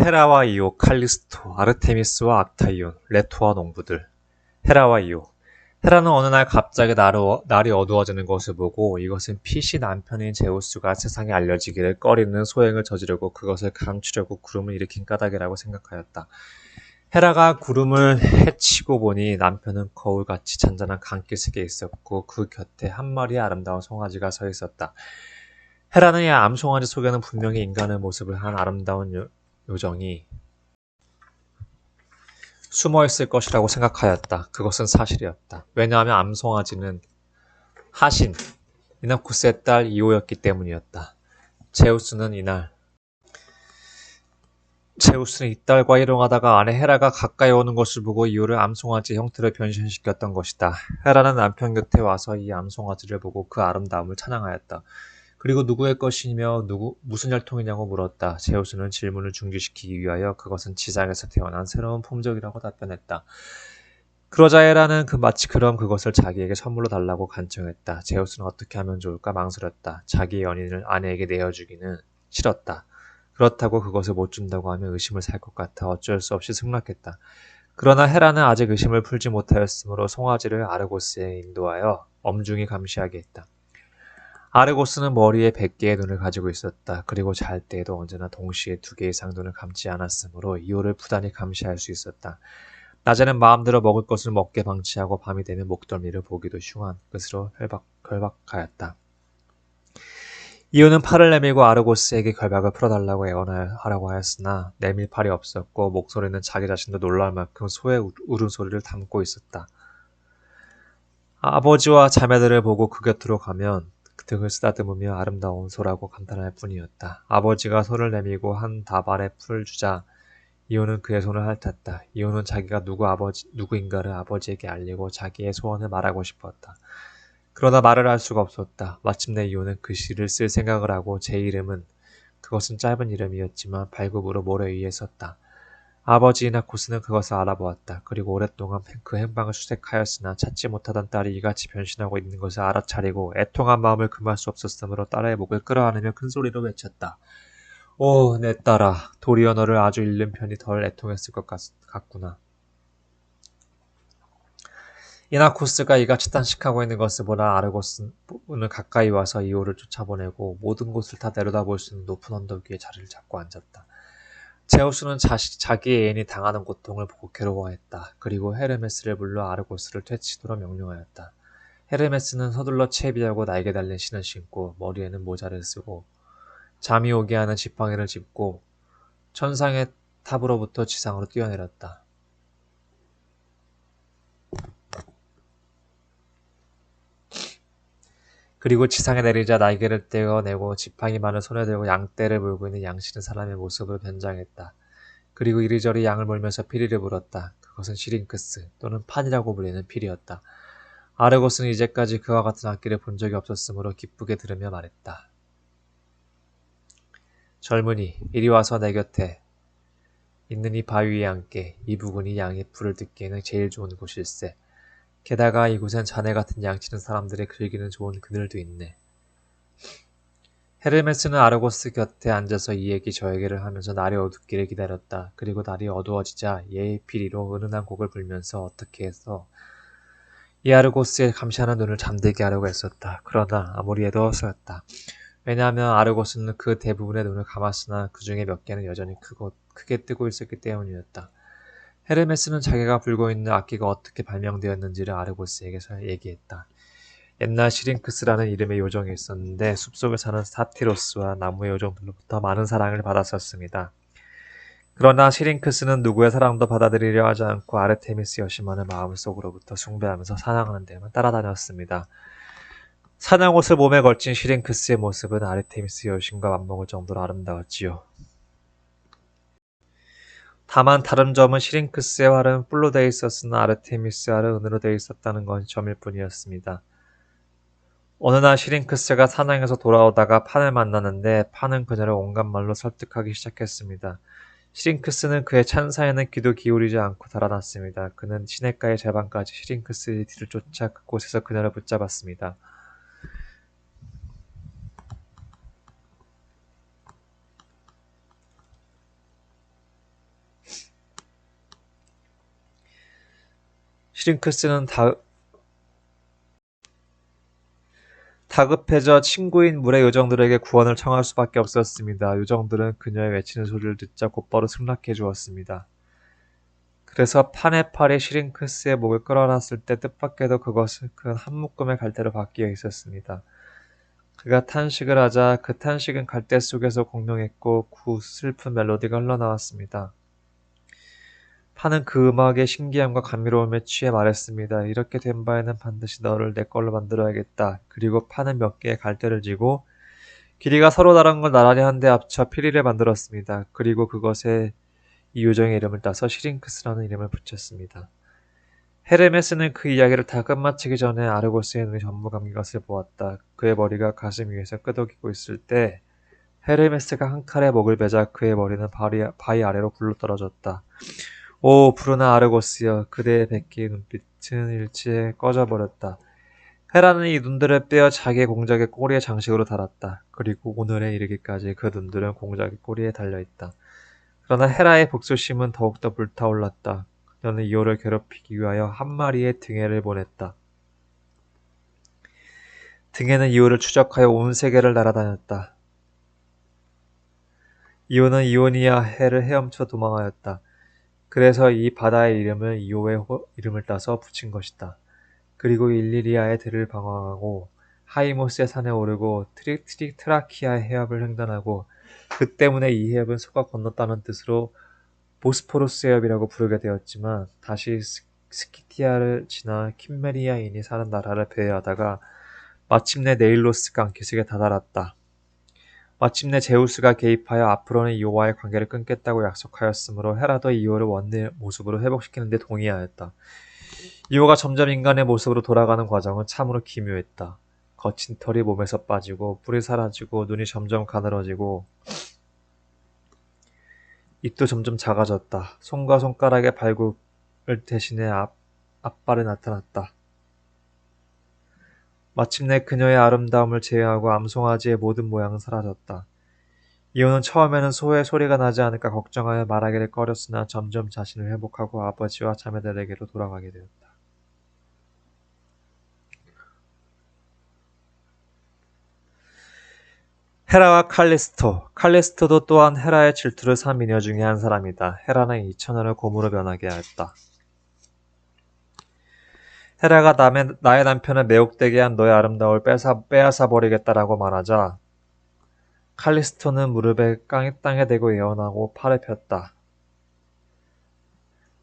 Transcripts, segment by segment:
헤라와 이오, 칼리스토, 아르테미스와 악타이온, 레토와 농부들. 헤라와 이오. 헤라는 어느 날 갑자기 날이, 어두워지는 것을 보고 이것은 피시 남편인 제우스가 세상에 알려지기를 꺼리는 소행을 저지르고 그것을 감추려고 구름을 일으킨 까닭이라고 생각하였다. 헤라가 구름을 해치고 보니 남편은 거울같이 잔잔한 강길색에 있었고 그 곁에 한 마리의 아름다운 송아지가 서 있었다. 헤라는 이 암송아지 속에는 분명히 인간의 모습을 한 아름다운 요, 요정이 숨어 있을 것이라고 생각하였다. 그것은 사실이었다. 왜냐하면 암송아지는 하신 이나쿠스의 딸 이오였기 때문이었다. 제우스는 이날 제우스는 이딸과 일용하다가 아내 헤라가 가까이 오는 것을 보고 이오를 암송아지 형태로 변신시켰던 것이다. 헤라는 남편 곁에 와서 이 암송아지를 보고 그 아름다움을 찬양하였다. 그리고 누구의 것이며 누구 무슨 혈통이냐고 물었다. 제우스는 질문을 중지시키기 위하여 그것은 지상에서 태어난 새로운 품종이라고 답변했다. 그러자 헤라는 그 마치 그럼 그것을 자기에게 선물로 달라고 간청했다. 제우스는 어떻게 하면 좋을까 망설였다. 자기의 연인을 아내에게 내어주기는 싫었다. 그렇다고 그것을 못 준다고 하면 의심을 살 것 같아 어쩔 수 없이 승낙했다. 그러나 헤라는 아직 의심을 풀지 못하였으므로 송아지를 아르고스에 인도하여 엄중히 감시하게 했다. 아르고스는 머리에 100개의 눈을 가지고 있었다. 그리고 잘 때에도 언제나 동시에 두 개 이상 눈을 감지 않았으므로 이호를 부단히 감시할 수 있었다. 낮에는 마음대로 먹을 것을 먹게 방치하고 밤이 되면 목덜미를 보기도 흉한 것으로 혈박, 결박하였다. 이유는 팔을 내밀고 아르고스에게 결박을 풀어달라고 애원하라고 하였으나 내밀 팔이 없었고 목소리는 자기 자신도 놀랄 만큼 소의 울음소리를 담고 있었다. 아버지와 자매들을 보고 그 곁으로 가면 등을 쓰다듬으며 아름다운 소라고 감탄할 뿐이었다. 아버지가 손을 내밀고 한 다발의 풀 주자 이호는 그의 손을 핥았다. 이호는 자기가 누구 아버지, 누구인가를 아버지에게 알리고 자기의 소원을 말하고 싶었다. 그러나 말을 할 수가 없었다. 마침내 이호는 글씨를 쓸 생각을 하고 제 이름은 그것은 짧은 이름이었지만 발굽으로 모래 위에 썼다. 아버지나 고스는 그것을 알아보았다. 그리고 오랫동안 그 행방을 수색하였으나 찾지 못하던 딸이 이같이 변신하고 있는 것을 알아차리고 애통한 마음을 금할 수 없었으므로 딸의 목을 끌어안으며 큰 소리로 외쳤다. 오, 내 딸아, 도리어 너를 아주 잃는 편이 덜 애통했을 것 같, 같구나. 이나코스가 이같이 단식하고 있는 것을 보나 아르고스는 가까이 와서 이호를 쫓아보내고 모든 곳을 다 내려다볼 수 있는 높은 언덕 위에 자리를 잡고 앉았다. 제우스는 자식, 자기 애인이 당하는 고통을 보고 괴로워했다. 그리고 헤르메스를 불러 아르고스를 퇴치도록 명령하였다. 헤르메스는 서둘러 채비하고 날개 달린 신을 신고 머리에는 모자를 쓰고 잠이 오게 하는 지팡이를 짚고 천상의 탑으로부터 지상으로 뛰어내렸다. 그리고 지상에 내리자 날개를 떼어내고 지팡이 만을 손에 들고 양떼를 물고 있는 양씨는 사람의 모습으로 변장했다. 그리고 이리저리 양을 몰면서 피리를 불었다. 그것은 시링크스 또는 판이라고 불리는 피리였다. 아르고스는 이제까지 그와 같은 악기를 본 적이 없었으므로 기쁘게 들으며 말했다. 젊은이, 이리 와서 내 곁에 있는 이 바위 위에 앉게 이 부근이 양의 풀을 듣기에는 제일 좋은 곳일세. 게다가 이곳엔 자네 같은 양치는 사람들의 글기는 좋은 그늘도 있네. 헤르메스는 아르고스 곁에 앉아서 이 얘기 저 얘기를 하면서 날이 어둡기를 기다렸다. 그리고 날이 어두워지자 예의 피리로 은은한 곡을 불면서 어떻게 해서 이 아르고스의 감시하는 눈을 잠들게 하려고 했었다. 그러나 아무리 해도 어서였다. 왜냐하면 아르고스는 그 대부분의 눈을 감았으나 그 중에 몇 개는 여전히 크고 크게 뜨고 있었기 때문이었다. 헤르메스는 자기가 불고 있는 악기가 어떻게 발명되었는지를 아르고스에게서 얘기했다. 옛날 시링크스라는 이름의 요정이 있었는데 숲속에 사는 사티로스와 나무의 요정들로부터 많은 사랑을 받았었습니다. 그러나 시링크스는 누구의 사랑도 받아들이려 하지 않고 아르테미스 여신만을 마음속으로부터 숭배하면서 사냥하는 데만 따라다녔습니다. 사냥옷을 몸에 걸친 시링크스의 모습은 아르테미스 여신과 맞먹을 정도로 아름다웠지요. 다만 다른 점은 시링크스의 활은 뿔로 되어 있었으나 아르테미스의 활은 은으로 되어 있었다는 건 점일 뿐이었습니다. 어느 날 시링크스가 사냥에서 돌아오다가 판을 만나는데 판은 그녀를 온갖 말로 설득하기 시작했습니다. 시링크스는 그의 찬사에는 귀도 기울이지 않고 달아났습니다. 그는 시냇가의 제방까지 시링크스의 뒤를 쫓아 그곳에서 그녀를 붙잡았습니다. 시링크스는 다, 다급해져 친구인 물의 요정들에게 구원을 청할 수밖에 없었습니다. 요정들은 그녀의 외치는 소리를 듣자 곧바로 승낙해 주었습니다. 그래서 판의 팔이 시링크스의 목을 끌어놨을 때 뜻밖에도 그것은 큰 한 묶음의 갈대로 바뀌어 있었습니다. 그가 탄식을 하자 그 탄식은 갈대 속에서 공명했고 구 슬픈 멜로디가 흘러나왔습니다. 판은 그 음악의 신기함과 감미로움에 취해 말했습니다. 이렇게 된 바에는 반드시 너를 내 걸로 만들어야겠다. 그리고 판은 몇 개의 갈대를 쥐고 길이가 서로 다른 걸 나란히 한 데 합쳐 피리를 만들었습니다. 그리고 그것에 이 요정의 이름을 따서 시링크스라는 이름을 붙였습니다. 헤르메스는 그 이야기를 다 끝마치기 전에 아르고스의 눈이 전부 감긴 것을 보았다. 그의 머리가 가슴 위에서 끄덕이고 있을 때 헤르메스가 한 칼에 목을 베자 그의 머리는 바위 아래로 굴러 떨어졌다. 오 푸르나 아르고스여 그대의 백기 눈빛은 일치에 꺼져버렸다. 헤라는 이 눈들을 빼어 자기의 공작의 꼬리에 장식으로 달았다. 그리고 오늘에 이르기까지 그 눈들은 공작의 꼬리에 달려있다. 그러나 헤라의 복수심은 더욱더 불타올랐다. 그녀는 이오를 괴롭히기 위하여 한 마리의 등해를 보냈다. 등해는 이오를 추적하여 온 세계를 날아다녔다. 이오는 이오니아 해를 헤엄쳐 도망하였다. 그래서 이 바다의 이름을 이오의 이름을 따서 붙인 것이다. 그리고 일리리아의 들을 방황하고 하이모스의 산에 오르고 트릭 트릭 트라키아의 해협을 횡단하고 그 때문에 이 해협은 소가 건넜다는 뜻으로 보스포루스 해협이라고 부르게 되었지만 다시 스키티아를 지나 킴메리아인이 사는 나라를 배회하다가 마침내 네일로스 강기슭에 다다랐다. 마침내 제우스가 개입하여 앞으로는 이오와의 관계를 끊겠다고 약속하였으므로 헤라도 이오를 원래 모습으로 회복시키는 데 동의하였다. 이오가 점점 인간의 모습으로 돌아가는 과정은 참으로 기묘했다. 거친 털이 몸에서 빠지고 뿔이 사라지고 눈이 점점 가늘어지고 입도 점점 작아졌다. 손과 손가락의 발굽을 대신에 앞, 앞발이 나타났다. 마침내 그녀의 아름다움을 제외하고 암송아지의 모든 모양은 사라졌다. 이호는 처음에는 소의 소리가 나지 않을까 걱정하여 말하기를 꺼렸으나 점점 자신을 회복하고 아버지와 자매들에게로 돌아가게 되었다. 헤라와 칼리스토. 칼리스토도 또한 헤라의 질투를 산 미녀 중의 한 사람이다. 헤라는 이 천하를 곰으로 변하게 하였다. 헤라가 남의, 나의 남편을 매혹되게 한 너의 아름다움을 빼앗아, 빼앗아 버리겠다라고 말하자 칼리스토는 무릎에 깡이 땅에 대고 예언하고 팔을 폈다.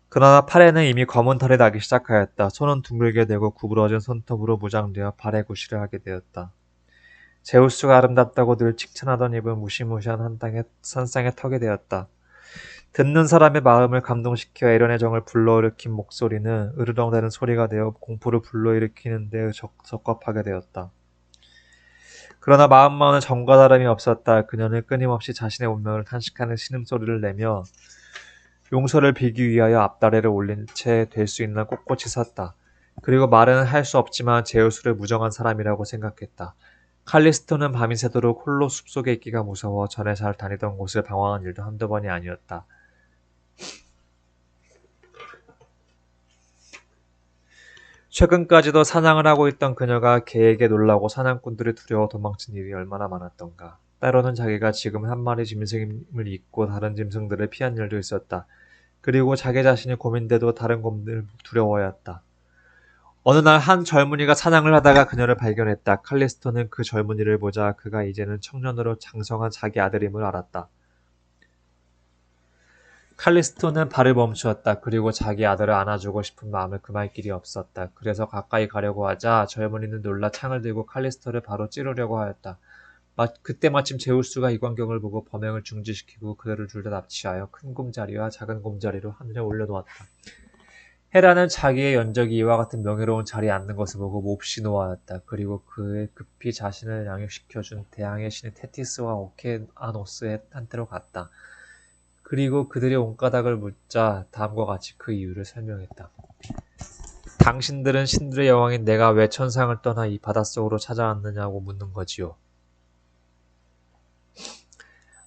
그러나 팔에는 이미 검은 털이 나기 시작하였다. 손은 둥글게 되고 구부러진 손톱으로 무장되어 발에 구실을 하게 되었다. 제우스가 아름답다고 늘 칭찬하던 입은 무시무시한 한 땅의 산상에 터게 되었다. 듣는 사람의 마음을 감동시켜 에런의 정을 불러일으킨 목소리는 으르렁대는 소리가 되어 공포를 불러일으키는 데 적, 적합하게 되었다. 그러나 마음만은 정과 다름이 없었다. 그녀는 끊임없이 자신의 운명을 탄식하는 신음소리를 내며 용서를 빌기 위하여 앞다리를 올린 채 될 수 있는 꼿꼿이 섰다. 그리고 말은 할 수 없지만 제우스를 무정한 사람이라고 생각했다. 칼리스토는 밤이 새도록 홀로 숲속에 있기가 무서워 전에 잘 다니던 곳을 방황한 일도 한두 번이 아니었다. 최근까지도 사냥을 하고 있던 그녀가 개에게 놀라고 사냥꾼들이 두려워 도망친 일이 얼마나 많았던가. 때로는 자기가 지금 한 마리 짐승을 잊고 다른 짐승들을 피한 일도 있었다. 그리고 자기 자신이 고민돼도 다른 곰들 두려워했다. 어느 날 한 젊은이가 사냥을 하다가 그녀를 발견했다. 칼리스토는 그 젊은이를 보자 그가 이제는 청년으로 장성한 자기 아들임을 알았다. 칼리스토는 발을 멈추었다. 그리고 자기 아들을 안아주고 싶은 마음을 금할 길이 없었다. 그래서 가까이 가려고 하자 젊은이는 놀라 창을 들고 칼리스토를 바로 찌르려고 하였다. 마, 그때 마침 제우스가 이 광경을 보고 범행을 중지시키고 그들을 둘 다 납치하여 큰 곰자리와 작은 곰자리로 하늘에 올려놓았다. 헤라는 자기의 연적이 이와 같은 명예로운 자리에 앉는 것을 보고 몹시 노하였다. 그리고 그의 급히 자신을 양육시켜준 대항의 신의 테티스와 오케아노스의 한테로 갔다. 그리고 그들이 온가닥을 묻자 다음과 같이 그 이유를 설명했다. 당신들은 신들의 여왕인 내가 왜 천상을 떠나 이 바닷속으로 찾아왔느냐고 묻는 거지요.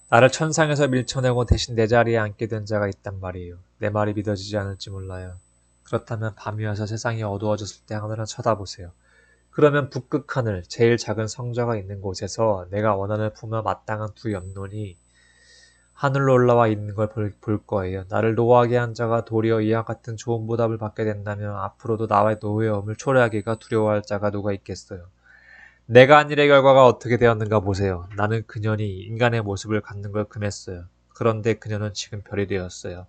나를 천상에서 밀쳐내고 대신 내 자리에 앉게 된 자가 있단 말이에요. 내 말이 믿어지지 않을지 몰라요. 그렇다면 밤이 와서 세상이 어두워졌을 때 하늘을 쳐다보세요. 그러면 북극 하늘, 제일 작은 성자가 있는 곳에서 내가 원한을 품어 마땅한 두 염론이 하늘로 올라와 있는 걸 볼 거예요. 나를 노하게 한 자가 도리어 이와 같은 좋은 보답을 받게 된다면 앞으로도 나의 노예엄을 초래하기가 두려워할 자가 누가 있겠어요. 내가 한 일의 결과가 어떻게 되었는가 보세요. 나는 그년이 인간의 모습을 갖는 걸 금했어요. 그런데 그녀는 지금 별이 되었어요.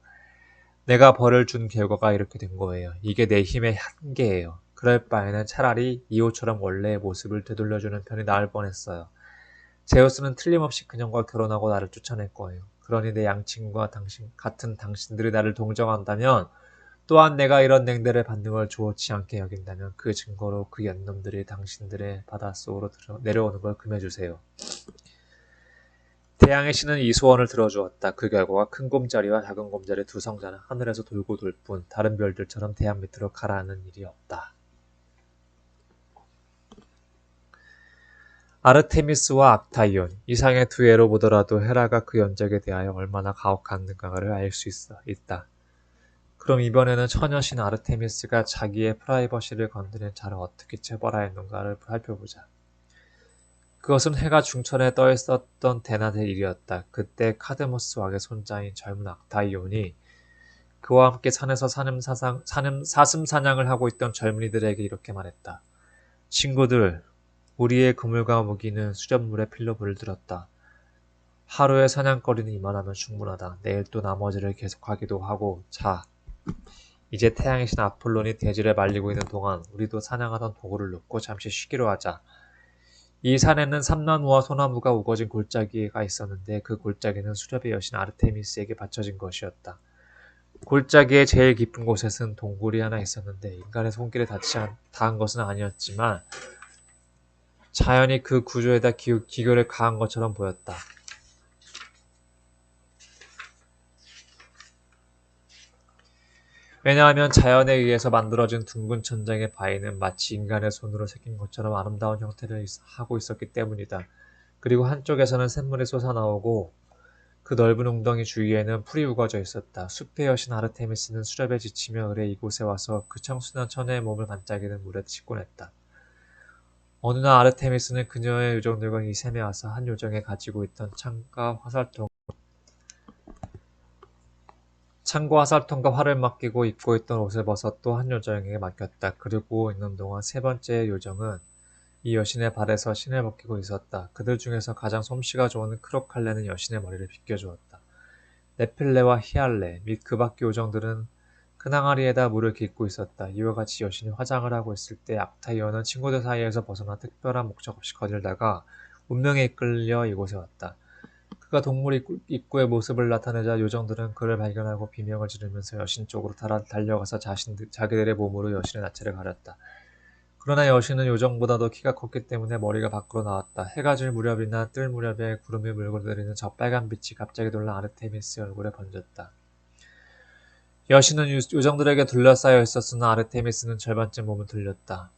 내가 벌을 준 결과가 이렇게 된 거예요. 이게 내 힘의 한계예요. 그럴 바에는 차라리 이호처럼 원래의 모습을 되돌려주는 편이 나을 뻔했어요. 제우스는 틀림없이 그녀과 결혼하고 나를 쫓아낼 거예요. 그러니 내 양친과 당신 같은 당신들이 나를 동정한다면 또한 내가 이런 냉대를 받는 걸 좋지 않게 여긴다면 그 증거로 그 연놈들이 당신들의 바닷속으로 들어, 내려오는 걸 금해주세요. 태양의 신은 이 소원을 들어주었다. 그 결과가 큰 곰자리와 작은 곰자리 두 성자는 하늘에서 돌고 돌 뿐 다른 별들처럼 태양 밑으로 가라앉는 일이 없다. 아르테미스와 악타이온 이상의 두 예로 보더라도 헤라가 그 연적에 대하여 얼마나 가혹한가를 알 수 있다. 그럼 이번에는 처녀신 아르테미스가 자기의 프라이버시를 건드린 자를 어떻게 처벌하였는가를 살펴보자. 그것은 해가 중천에 떠 있었던 대낮의 일이었다. 그때 카드모스 왕의 손자인 젊은 악타이온이 그와 함께 산에서 사슴, 사상, 사슴 사냥을 하고 있던 젊은이들에게 이렇게 말했다. 친구들, 우리의 그물과 무기는 수렵물에 필로 불들었다. 하루의 사냥거리는 이만하면 충분하다. 내일 또 나머지를 계속하기도 하고 자 이제 태양의 신 아폴론이 대지를 말리고 있는 동안 우리도 사냥하던 도구를 놓고 잠시 쉬기로 하자. 이 산에는 삼나무와 소나무가 우거진 골짜기가 있었는데 그 골짜기는 수렵의 여신 아르테미스에게 바쳐진 것이었다. 골짜기의 제일 깊은 곳에는 동굴이 하나 있었는데 인간의 손길에 닿지 않, 닿은 것은 아니었지만 자연이 그 구조에다 기, 기교를 가한 것처럼 보였다. 왜냐하면 자연에 의해서 만들어진 둥근 천장의 바위는 마치 인간의 손으로 새긴 것처럼 아름다운 형태를 하고 있었기 때문이다. 그리고 한쪽에서는 샘물이 솟아나오고 그 넓은 웅덩이 주위에는 풀이 우거져 있었다. 숲의 여신 아르테미스는 수렵에 지치며 의뢰 이곳에 와서 그 청순한 처녀의 몸을 반짝이는 물에 씻곤 했다. 어느 날 아르테미스는 그녀의 요정들과 이 샘에 와서 한 요정에 가지고 있던 창과 화살통 창과 화살통과 활을 맡기고 입고 있던 옷을 벗어 또 한 요정에게 맡겼다. 그리고 있는 동안 세 번째 요정은 이 여신의 발에서 신을 벗기고 있었다. 그들 중에서 가장 솜씨가 좋은 크로칼레는 여신의 머리를 빗겨주었다. 네필레와 히알레 및 그 밖의 요정들은 큰 항아리에다 물을 깃고 있었다. 이와 같이 여신이 화장을 하고 있을 때 악타이어는 친구들 사이에서 벗어나 특별한 목적 없이 거닐다가 운명에 이끌려 이곳에 왔다. 그가 동물 입구의 모습을 나타내자 요정들은 그를 발견하고 비명을 지르면서 여신 쪽으로 달려가서 자신, 자기들의 몸으로 여신의 나체를 가렸다. 그러나 여신은 요정보다도 키가 컸기 때문에 머리가 밖으로 나왔다. 해가 질 무렵이나 뜰 무렵에 구름이 물고 내리는 저 빨간 빛이 갑자기 놀라 아르테미스의 얼굴에 번졌다. 여신은 요정들에게 둘러싸여 있었으나 아르테미스는 절반쯤 몸을 들렸다.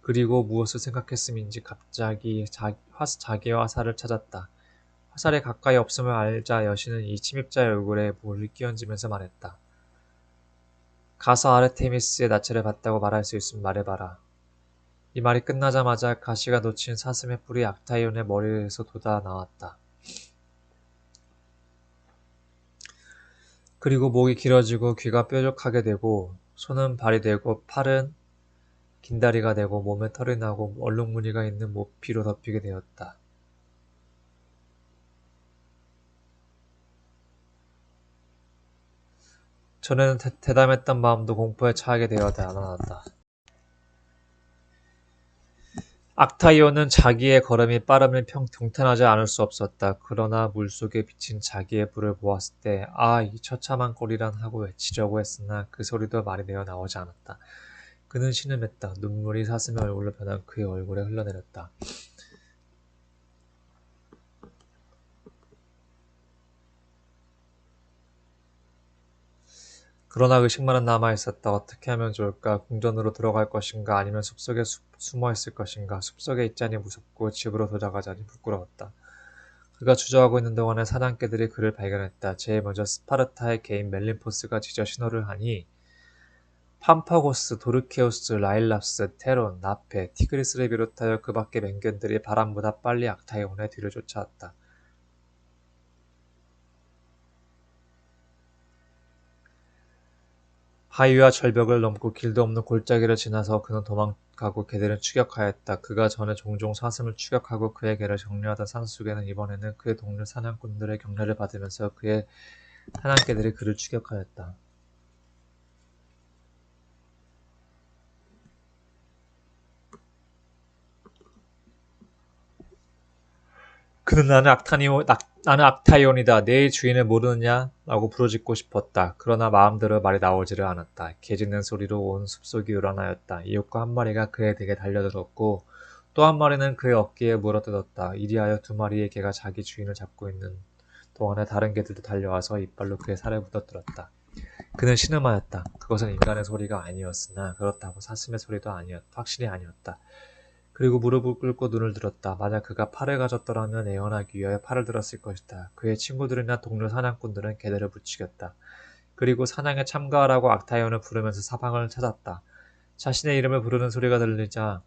그리고 무엇을 생각했음인지 갑자기 자, 화, 자기의 화살을 찾았다. 화살이 가까이 없음을 알자 여신은 이 침입자의 얼굴에 물을 끼얹으면서 말했다. 가서 아르테미스의 나체를 봤다고 말할 수 있으면 말해봐라. 이 말이 끝나자마자 가시가 놓친 사슴의 뿔이 악타이온의 머리에서 돋아 나왔다. 그리고 목이 길어지고 귀가 뾰족하게 되고 손은 발이 되고 팔은 긴 다리가 되고 몸에 털이 나고 얼룩무늬가 있는 모피로 덮이게 되었다. 전에는 대, 담했던 마음도 공포에 처하게 되어 달아났다. 악타이오는 자기의 걸음이 빠름을 평 경탄하지 않을 수 없었다. 그러나 물속에 비친 자기의 불을 보았을 때, 아, 이 처참한 꼴이란 하고 외치려고 했으나 그 소리도 말이 되어 나오지 않았다. 그는 신음했다. 눈물이 사슴의 얼굴로 변한 그의 얼굴에 흘러내렸다. 그러나 의식만은 남아있었다. 어떻게 하면 좋을까? 궁전으로 들어갈 것인가? 아니면 숲속에 수, 숨어 있을 것인가? 숲속에 있자니 무섭고 집으로 돌아가자니 부끄러웠다. 그가 주저하고 있는 동안에 사냥개들이 그를 발견했다. 제일 먼저 스파르타의 개인 멜린포스가 지저 신호를 하니 팜파고스, 도르케우스, 라일랍스, 테론, 나페, 티그리스를 비롯하여 그 밖의 맹견들이 바람보다 빨리 악타이온의 뒤를 쫓아왔다. 하위와 절벽을 넘고 길도 없는 골짜기를 지나서 그는 도망가고 개들은 추격하였다. 그가 전에 종종 사슴을 추격하고 그의 개를 정리하던 산수에는 이번에는 그의 동료 사냥꾼들의 격려를 받으면서 그의 사냥개들이 그를 추격하였다. 그는 나는 악타니오, 악, 나는 악타이온이다. 내 주인을 모르느냐? 라고 부르짖고 싶었다. 그러나 마음대로 말이 나오지를 않았다. 개 짖는 소리로 온 숲속이 요란하였다. 이웃과 한 마리가 그의 댁에 달려들었고 또 한 마리는 그의 어깨에 물어뜯었다. 이리하여 두 마리의 개가 자기 주인을 잡고 있는 동안에 다른 개들도 달려와서 이빨로 그의 살에 묻어들었다. 그는 신음하였다. 그것은 인간의 소리가 아니었으나 그렇다고 사슴의 소리도 아니었, 확실히 아니었다. 그리고 무릎을 꿇고 눈을 들었다. 만약 그가 팔을 가졌더라면 애원하기 위하여 팔을 들었을 것이다. 그의 친구들이나 동료 사냥꾼들은 개들을 부추겼다. 그리고 사냥에 참가하라고 악타이온을 부르면서 사방을 찾았다. 자신의 이름을 부르는 소리가 들리자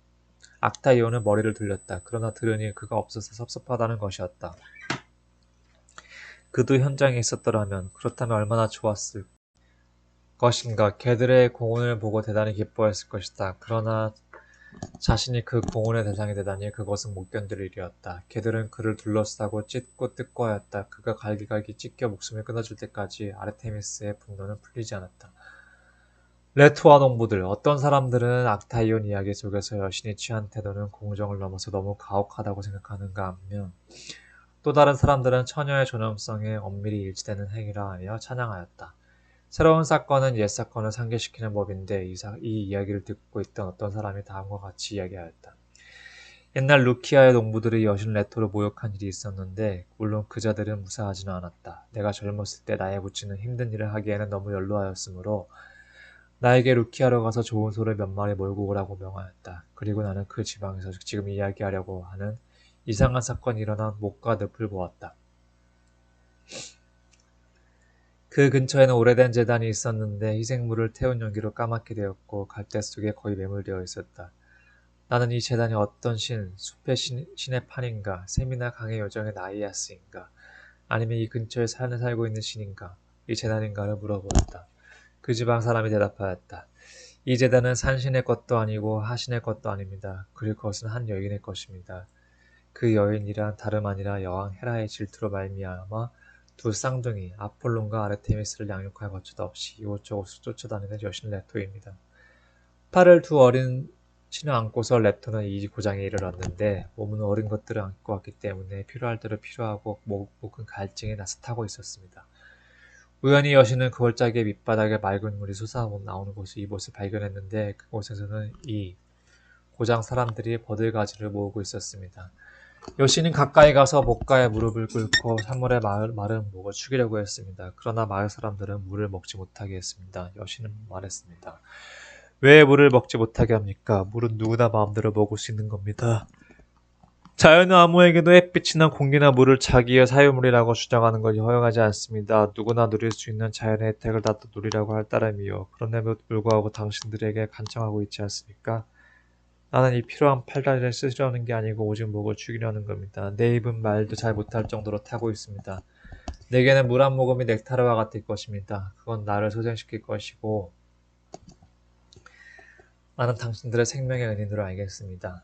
악타이온은 머리를 돌렸다. 그러나 들으니 그가 없어서 섭섭하다는 것이었다. 그도 현장에 있었더라면 그렇다면 얼마나 좋았을 것인가. 개들의 공원을 보고 대단히 기뻐했을 것이다. 그러나 자신이 그 공원의 대상이 되다니 그것은 못 견딜 일이었다. 개들은 그를 둘러싸고 찢고 뜯고 하였다. 그가 갈기갈기 찢겨 목숨을 끊어줄 때까지 아르테미스의 분노는 풀리지 않았다. 레토와 농부들, 어떤 사람들은 악타이온 이야기 속에서 여신이 취한 태도는 공정을 넘어서 너무 가혹하다고 생각하는가 하면 또 다른 사람들은 처녀의 존엄성에 엄밀히 일치되는 행위라 하며 찬양하였다. 새로운 사건은 옛 사건을 상기시키는 법인데 이, 사, 이 이야기를 듣고 있던 어떤 사람이 다음과 같이 이야기하였다. 옛날 루키아의 농부들이 여신 레토를 모욕한 일이 있었는데 물론 그자들은 무사하지는 않았다. 내가 젊었을 때 나에 붙이는 힘든 일을 하기에는 너무 연로하였으므로 나에게 루키아로 가서 좋은 소를 몇 마리 몰고 오라고 명하였다. 그리고 나는 그 지방에서 지금 이야기하려고 하는 이상한 사건이 일어난 목과 늪을 보았다. 그 근처에는 오래된 재단이 있었는데 희생물을 태운 연기로 까맣게 되었고 갈대 속에 거의 매몰되어 있었다. 나는 이 재단이 어떤 신, 숲의 신, 신의 판인가, 셈이나 강의 요정의 나이아스인가, 아니면 이 근처에 산에 살고 있는 신인가, 이 재단인가를 물어보았다. 그 지방 사람이 대답하였다. 이 재단은 산신의 것도 아니고 하신의 것도 아닙니다. 그리고 그것은 한 여인의 것입니다. 그 여인이란 다름 아니라 여왕 헤라의 질투로 말미암아 두 쌍둥이 아폴론과 아르테미스를 양육할 것도 없이 이곳저곳을 쫓아다니는 여신 레토입니다. 팔을 두 어린 신을 안고서 레토는 이 고장에 이르렀는데 몸은 어린 것들을 안고 왔기 때문에 필요할 대로 필요하고 목은 갈증이 나서 타고 있었습니다. 우연히 여신은 그 골짜기의 밑바닥에 맑은 물이 솟아 나오는 곳을 이곳을 발견했는데 그곳에서는 이 고장 사람들이 버들가지를 모으고 있었습니다. 여신은 가까이 가서 목가에 무릎을 꿇고 산물에 마른 목을 죽이려고 했습니다. 그러나 마을 사람들은 물을 먹지 못하게 했습니다. 여신은 말했습니다. 왜 물을 먹지 못하게 합니까? 물은 누구나 마음대로 먹을 수 있는 겁니다. 자연은 아무에게도 햇빛이나 공기나 물을 자기의 사유물이라고 주장하는 것이 허용하지 않습니다. 누구나 누릴 수 있는 자연의 혜택을 나도 누리라고 할 따름이요. 그런데도 불구하고 당신들에게 간청하고 있지 않습니까? 나는 이 필요한 팔다리를 쓰려는 게 아니고 오직 목을 죽이려는 겁니다. 내 입은 말도 잘 못할 정도로 타고 있습니다. 내게는 물 한 모금이 넥타르와 같을 것입니다. 그건 나를 소생시킬 것이고 나는 당신들의 생명의 은인으로 알겠습니다.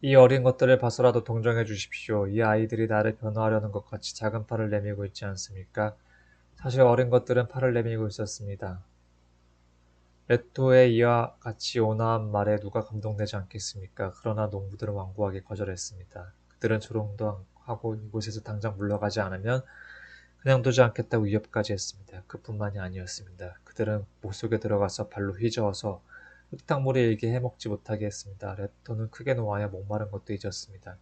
이 어린 것들을 봐서라도 동정해 주십시오. 이 아이들이 나를 변호하려는 것 같이 작은 팔을 내밀고 있지 않습니까? 사실 어린 것들은 팔을 내밀고 있었습니다. 레토의 이와 같이 온화한 말에 누가 감동되지 않겠습니까? 그러나 농부들은 완고하게 거절했습니다. 그들은 조롱도 하고 이곳에서 당장 물러가지 않으면 그냥 두지 않겠다고 위협까지 했습니다. 그뿐만이 아니었습니다. 그들은 목속에 들어가서 발로 휘저어서 흙탕물이 일게 해먹지 못하게 했습니다. 레토는 크게 놓아야 목마른 것도 잊었습니다.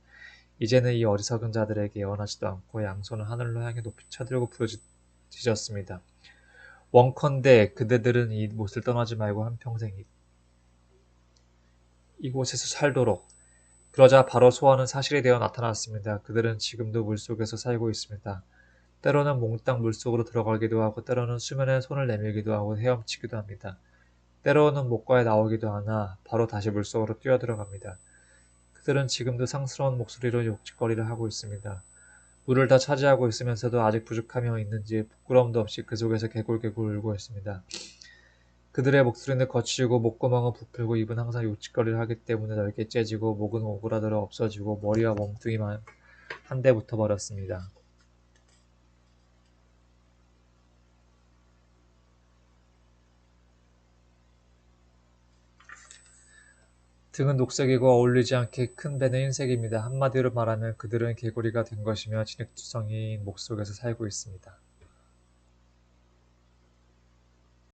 이제는 이 어리석은 자들에게 예언하지도 않고 양손을 하늘로 향해 높이 쳐들고 부르짖었습니다. 원컨대 그대들은 이곳을 떠나지 말고 한평생 이곳에서 살도록 그러자 바로 소원은 사실이 되어 나타났습니다. 그들은 지금도 물속에서 살고 있습니다. 때로는 몽땅 물속으로 들어가기도 하고 때로는 수면에 손을 내밀기도 하고 헤엄치기도 합니다. 때로는 목과에 나오기도 하나 바로 다시 물속으로 뛰어들어갑니다. 그들은 지금도 상스러운 목소리로 욕짓거리를 하고 있습니다. 물을 다 차지하고 있으면서도 아직 부족함이 있는지 부끄러움도 없이 그 속에서 개굴개굴 울고 있습니다. 그들의 목소리는 거칠고 목구멍은 부풀고 입은 항상 욕짓거리를 하기 때문에 넓게 째지고 목은 오그라들어 없어지고 머리와 몸뚱이만 한데 붙어버렸습니다. 등은 녹색이고 어울리지 않게 큰 배는 흰색입니다. 한마디로 말하면 그들은 개구리가 된 것이며 진흙투성이인 목 속에서 살고 있습니다.